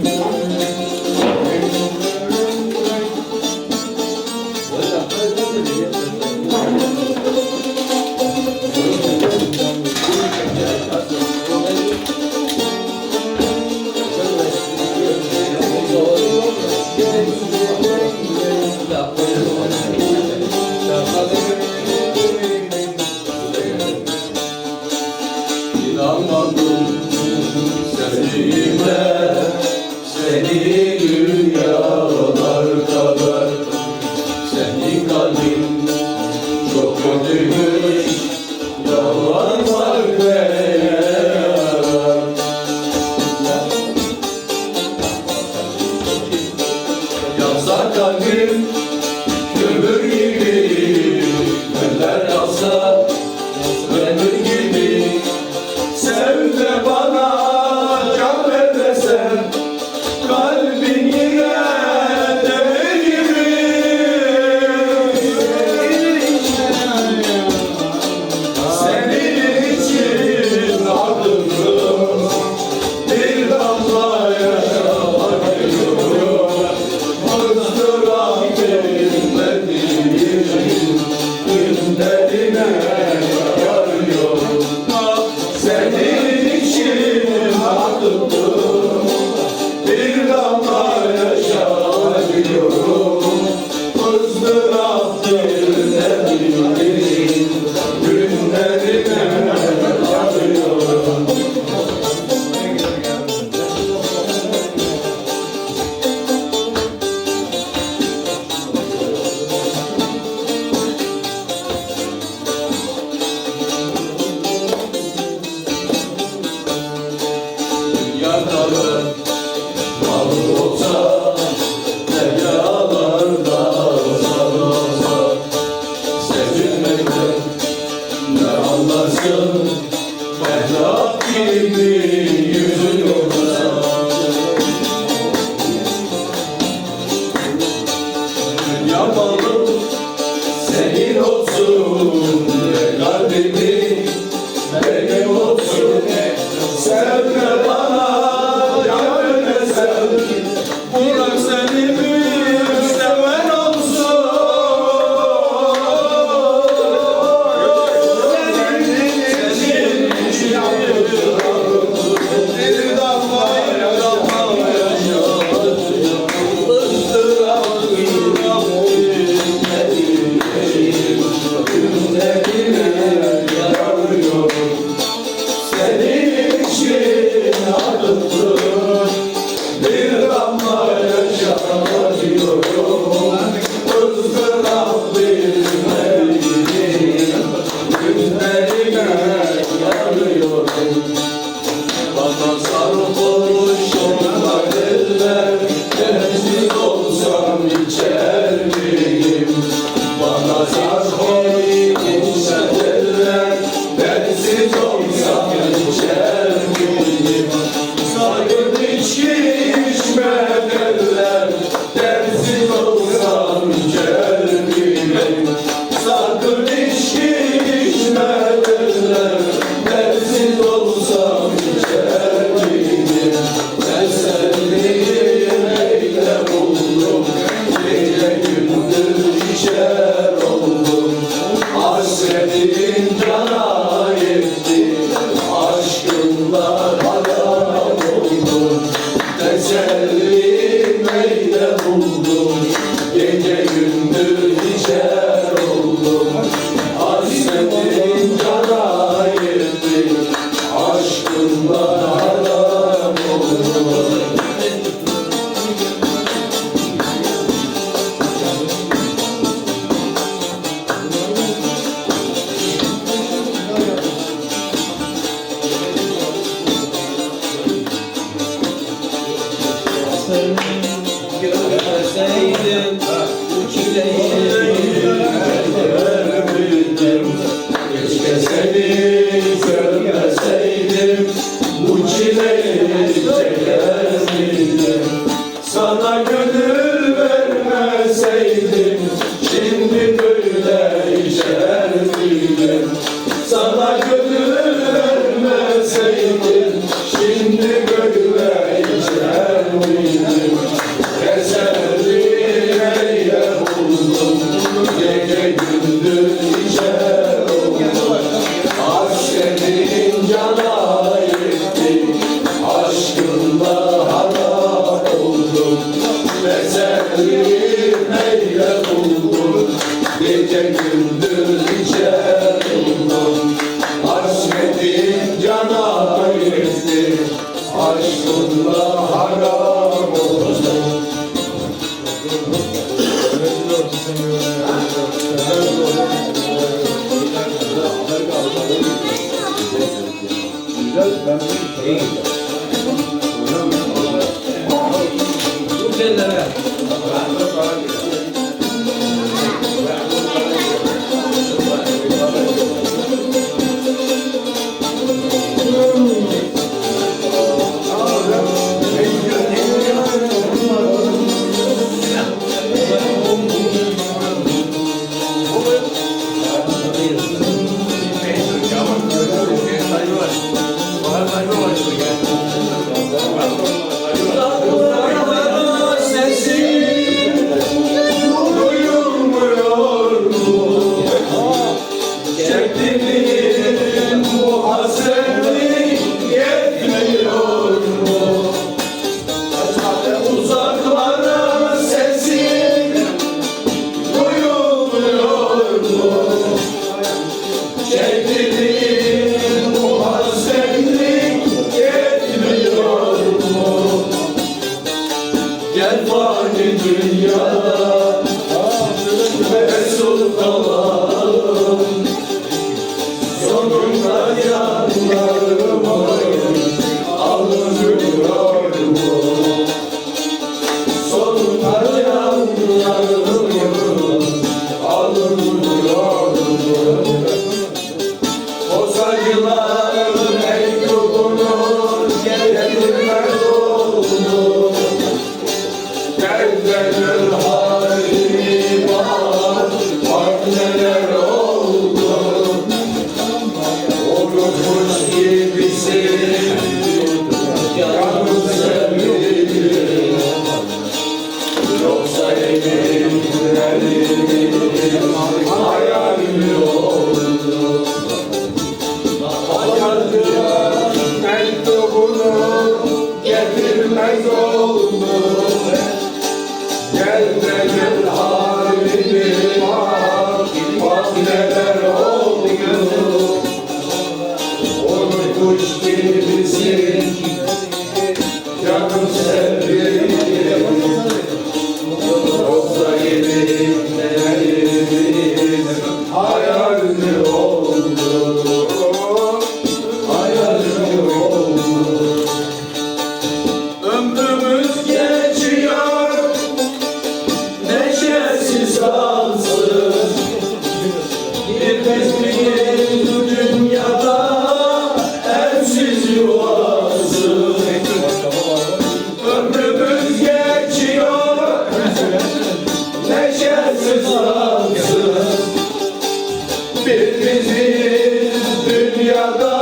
Música Çok gülmüş yalan yoldaşım Mehtap gibi yüzün yoldaşım Dünya malım olsun Ve kalbimi benim olsun Sevmem. Gel fani dünyada. çalsın Bir bezmeyin dünyada Evsiz yuvası Ömrümüz geçiyor Neşesiz kalsın Bir bizim dünyada